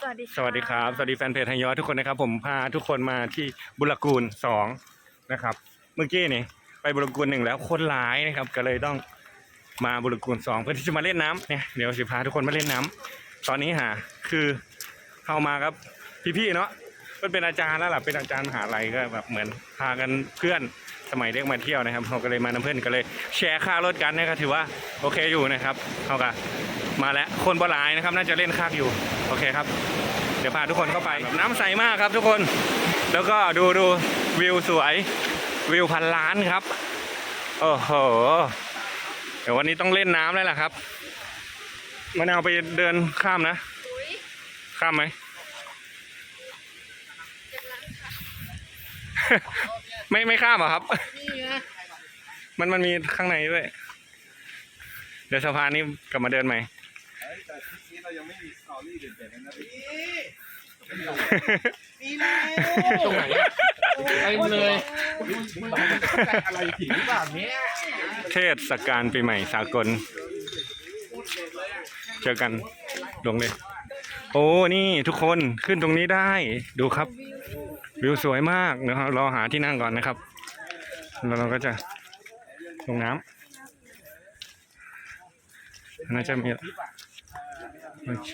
สวัสดีค่ะสวัสดีครับ สวัสดีแฟนเพจไทยยอทุกคนนะครับ ผมพาทุกคนมาที่บุรกูลสองนะครับ เมื่อกี้นี่ไปบุรกูลหนึ่งแล้วคนร้ายนะครับ ก็เลยต้องมาบุรกูลสองเพื่อที่จะมาเล่นน้ำเนี่ยเดี๋ยวสิพาทุกคนมาเล่นน้ำตอนนี้หาคือเข้ามาครับพี่ๆเนาะมันเป็นอาจารย์แล้วล่ะเป็นอาจารย์มหาลัยก็แบบเหมือนพากันเพื่อน สมัยเด็กมาเที่ยวนะครับเขาก็เลยมานำเพื่อนก็เลยแชร์ค่ารถกันนะครับถือว่าโอเคอยู่นะครับเขาก็มาแล้วคนบหลายนะครับ น่าจะเล่นคาบอยู่โอเคครับ เดี๋ยวพาทุกคนเข้าไปน้ำใสมากครับทุกคน แล้วก็ดูดูวิวสวยวิวพันล้านครับโอ้โหเดี๋ยววันนี้ต้องเล่นน้ำแล้วล่ะครับมะนาวไปเดินข้ามนะ ข้ามไหม ไม่ไม่ข้ามเหรอครับมันมันมีข้างในด้วย เดี๋ยวสะพานนี้กลับมาเดินใหม่แต่ทริปนี้เรายังไม่มีสตอรี่เด็ดๆเลยนะพี่ตรงไหนไปเลยอะไรผีหรือเปล่าเนี่ยเทศกาลปีใหม่สากล เจอกันลงเลย โอ้ นี่ทุกคนขึ้นตรงนี้ได้ ดูครับ วิว สวยมากเดี๋ยวเรารอหาที่นั่งก่อนนะครับ แล้วเราก็จะลงน้ำน่าจะมีโอเค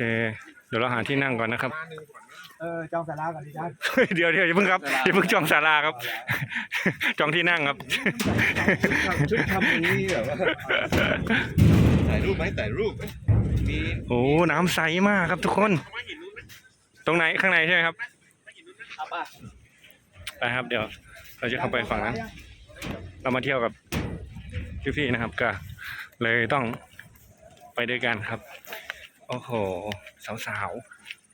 เดี๋ยวเราหาที่นั่งก่อนนะครับเออจองสาราก่อนดิจ้าเฮ้ยเดี๋ยวเดี๋ยวอย่าเพิ่งครับอย่าเพิ่งจองศาลาครับ จองที่นั่งครับชุดทำอย่างนี้แบบว่าถ่ายรูปไหมถ่ายรูปไหมมีโอ้น้ำใสมากครับทุกคน ตรงไหนข้างในใช่ไหมครับอาป่ะ ไปครับเดี๋ยวเราจะเข้าไปฝั่งนั้น เรามาเที่ยวกับพี่ๆนะครับ ก็เลยต้องไปด้วยกันครับ โอ้โห สาว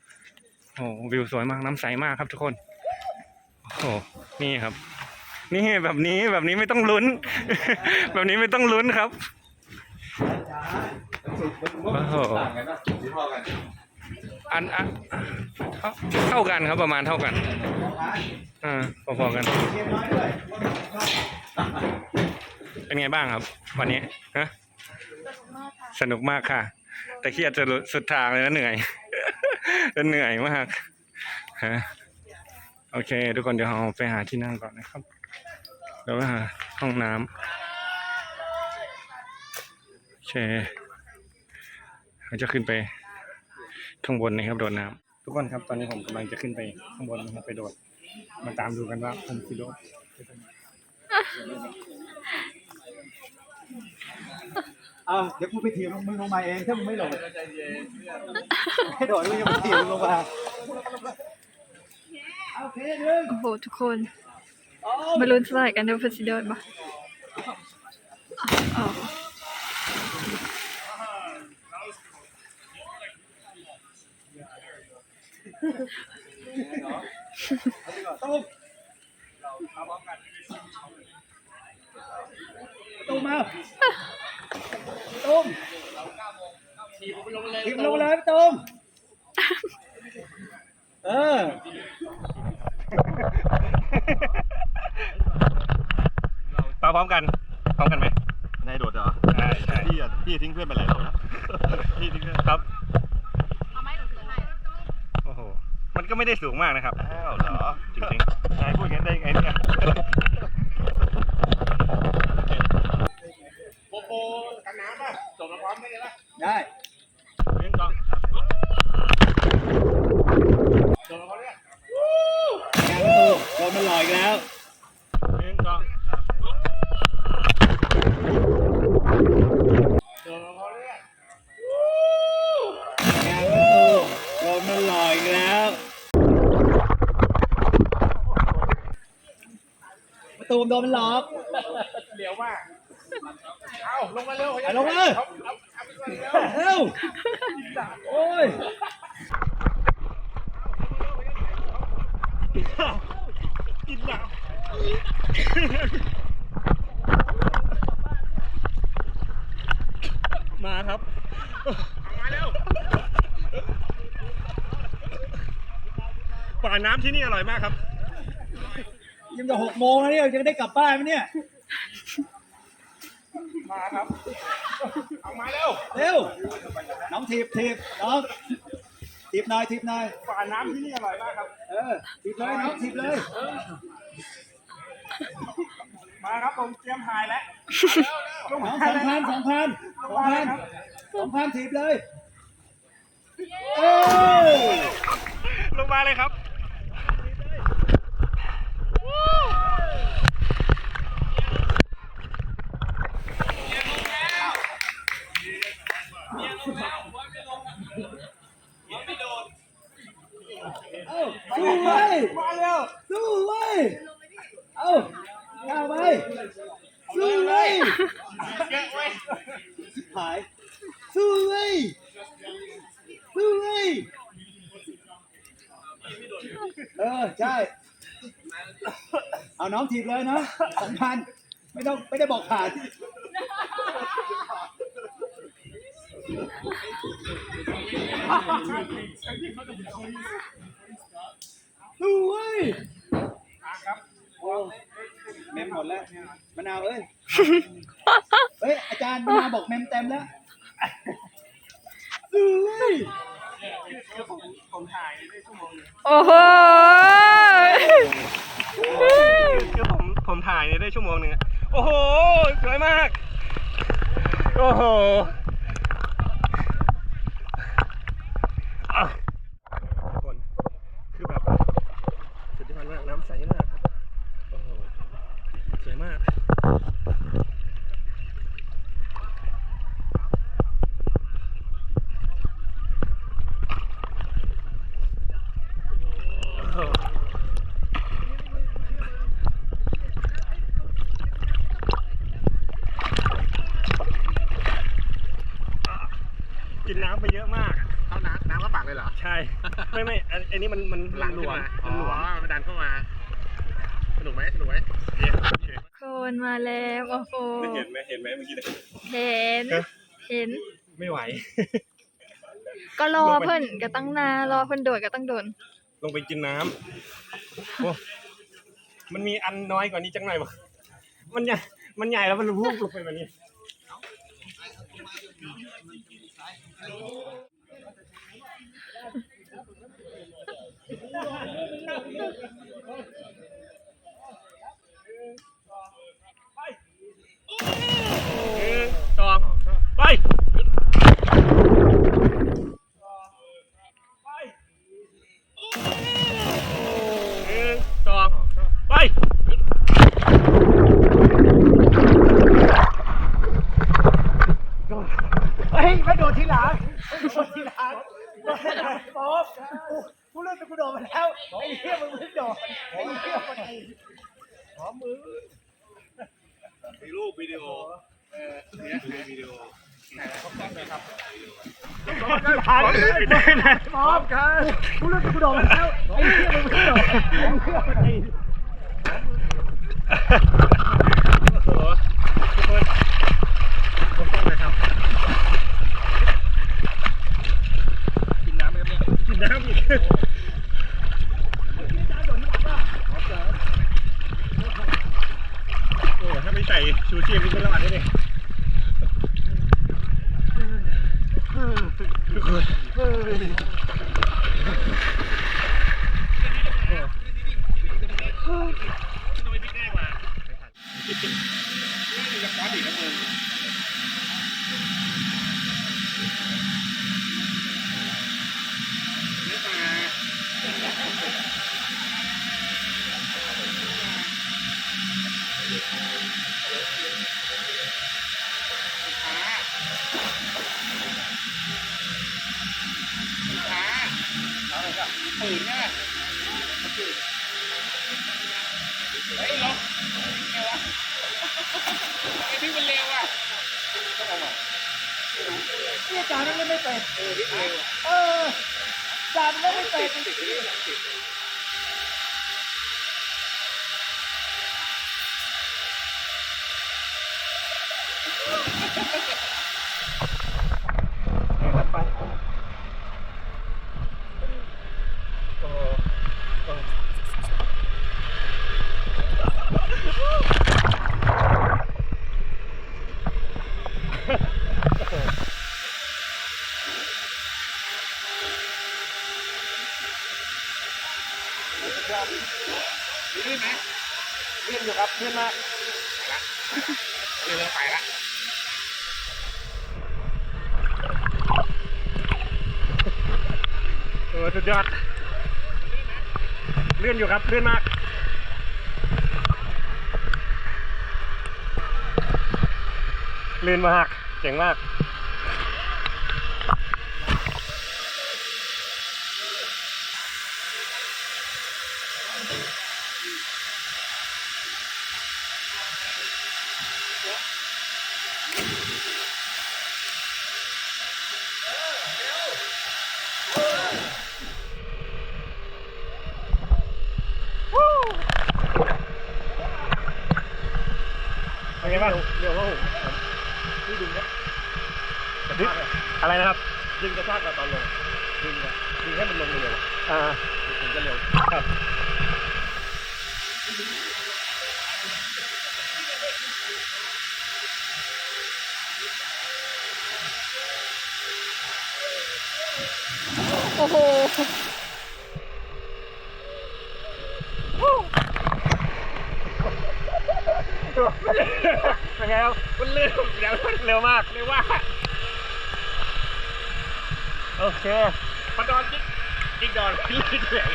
ๆโอ้โหวิวสวยมากน้ำใสมากครับทุกคน โอ้โห นี่ครับ นี่แบบนี้แบบนี้ไม่ต้องลุ้น แบบนี้ไม่ต้องลุ้นครับ โอ้โห อันอันเท่าเท่ากันครับประมาณเท่ากันอ่าพอๆกัน เป็นไงบ้างครับ วันนี้ฮะสนุกมากค่ะ แต่เครียดจะสุดทางเลยนะเหนื่อยเหนื่อยมากฮะโอเค ทุกคนเดี๋ยวเราไปหาที่นั่งก่อนนะครับเดี๋ยวไปหาห้องน้ำโอเคเราจะขึ้นไป ข้างบนนะครับโดดน้ำทุกคนครับตอนนี้ผมกำลังจะขึ้นไปข้างบนนะครับไปโดด มาตามดูกันว่าผมสิโดดเอาเดี๋ยวกูไปถีบมึงลงมาเองถ้ามึงไม่ลงให้โดดมึงจะไปถีบมึงลงมาโอเคหนึ่งโอ้โหทุกคนมาลุ้นสลายกันเดี๋ยวเพสิโดนปะอ๋อ ตุ้มตุ้มมาตุ้มทีมลงเลยทีมลงเลยตุ้มเออมาพร้อมกัน พร้อมกันไหมนายโดดเหรอใช่ใช่พี่อะพี่ทิ้งเพื่อนไปหลายรอบแล้วพี่ทิ้งครับโอ้โห มันก็ไม่ได้สูงมากนะครับ อ้าวเหรอ จริงๆ นายพูดอย่างนั้นได้ไงเนี่ย ได้ เรื่องกอง งานประตูโดนมันหลอยอีกแล้ว เรื่องกอง งานประตูโดนมันหลอยอีกแล้ว ประตูโดนมันหลอกเร็วมาก เอาลงมาเร็วลงมาเร็วโอ้ยมาครับมาเร็วป่าน้ำที่นี่อร่อยมากครับ ยังจะหกโมงแล้วเนี่ยจะได้กลับบ้านไหมเนี่ย มาครับเอามาเร็วเร็ว น้องทีบทีบน้องทิปหน่อยทิปหน่อยฝาน้ำที่นี่อร่อยมากครับ เออทิปเลยน้องทิปเลย มาครับผมเตรียมถ่ายแล้วสองพันสองพันสองพันสองพันทิปเลย เอ้ยลงมาเลยครับ สู้เว้ยมาเร็วสู้เว้ยเอาก้าวไปสู้เว้ยหายสู้เว้ยสู้เว้ยเออ ใช่ เอาน้องถีบเลยนะสองพันไม่ต้องไม่ได้บอกขา ดสู้เว้ยโอ้เมมหมดแล้วมะนาวเอ้ย เฮ้ย อาจารย์มะนาวบอกเมมเต็มแล้วสู้เว้ยโอ้โหคือผมผมถ่ายนี่ได้ชั่วโมงหนึ่งอะโอ้โห สวยมาก โอ้โหอะทุกคน คือแบบสุดยอดมาก น้ำ ใสมากโอ้โหสวยมากกินน้ำไปเยอะมาก เอาน้ำน้ำเข้าปากเลยเหรอใช่ ไม่ไม่อันอันนี้มันมันหลังหลขึ้นวมมามัอ๋นหลวมอมันดันเข้ามา สนุกไหมสนุกไหมเย้โอเคโคนมาแล้วโอ้โหเห็นไหมเห็นไหมเมื่อกี้เนี่ยเห็นฮะเห็น ไม่ไหว ก็รอเพิ่นก็ตั้งนานรอเพิ่นโดดก็ตั้งโดนลงไปกินน้ำโอ้มันมีอันน้อยกว่านี้จังหน่อยมั้มันใหญ่มันใหญ่แล้วมันรูปลงไปแบบนี้หนึ่ง สองไป หนึ่งสองไป เฮ้ยไม่โดดทีหลังไม่โดดทีหลังโดดทีหลังป๊อบกูกูเลิกกูโดดมาแล้วไอ้เหี้ยมึงไม่โดดไอ้เหี้ยมันไอ้หอ มมือมีรูปวิดีโอเออเนี่ยวิดีโอถ่ายได้นะป๊อบกันกูเลิกกูโดดมาแล้วไอ้เหี้ยมึงไม่โดดไอ้เหี้ยมันไอ้โอ้โหทุกคนขอบคุณนะครับกินน้ำไหมครับเนี่ยกินน้ำอีกโอ้ถ้าไม่ใส่ชูชีพนี่ไม่รอดแน่เลยทุกคน เนี่ย เฮ้ยเหรอไงวะไอ้พี่มันเร็วอะต้องออาใหม่พี่จานนเล่นไม่เป็นเออจานนเล่นไม่เป็นติดติดติดติด ลื่นไหมเลื่อนอยู่ครับเลื่อนมากเลื่อนไปละเออสุดยอดเลื่อนอยู่ครับเลื่อนมากเลื่นมากเจ๋งมาก เป็นไงบ้างเร็วว่าผมนี่ดึงนะอะไรนะครับ ดึงกระชากกับตอนลง ดึงอะดึงให้มันลงเร็วอ่าๆถึงจะเร็วครับโอ้โห เป็นไงครับมันเร็วเร็วเร็วมากเร็วว่าโอเคพอดอนจิ๊กจิ๊กดอนลื่นเลย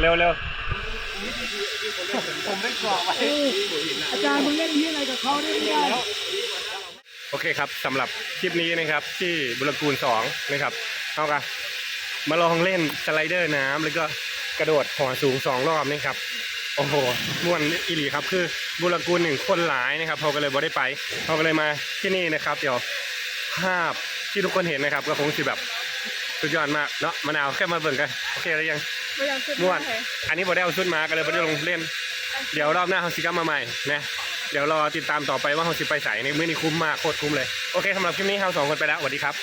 เร็วเร็วผมไม่กรอกไว้อาจารย์มึงเล่นที่อะไรกับเขาได้ไม่ได้โอเคครับสำหรับคลิปนี้นะครับ ที่บุรกูลสองนะครับเอากันมาลองเล่นสไลเดอร์น้ำแล้วก็กระโดดหอสูงสองรอบนะครับ โอ้โหม่วนอีหลีครับคือบุรกูลหนึ่งคนหลายนะครับเขาก็เลยบ่ได้ไปเขาก็เลยมาที่นี่นะครับเดี๋ยวภาพที่ทุกคนเห็นนะครับ ก็คงสิแบบสุดยอดมากเนาะมะนาวแค่มาเบิ่งกันโอเคแล้วยังไม่ยังขึ้นม่วนเลยอันนี้บ่ได้เอาชุดมาก็เลยบ่ได้ลงเล่น เดี๋ยวรอบหน้าเขาสิกลับมาใหม่นะเดี๋ยวรอติดตามต่อไปว่าเขาสิไปใส่ในมื้อนี้คุ้มมากโคตรคุ้มเลยโอเคสำหรับคลิปนี้เราสองคนไปแล้วสวัสดีครับ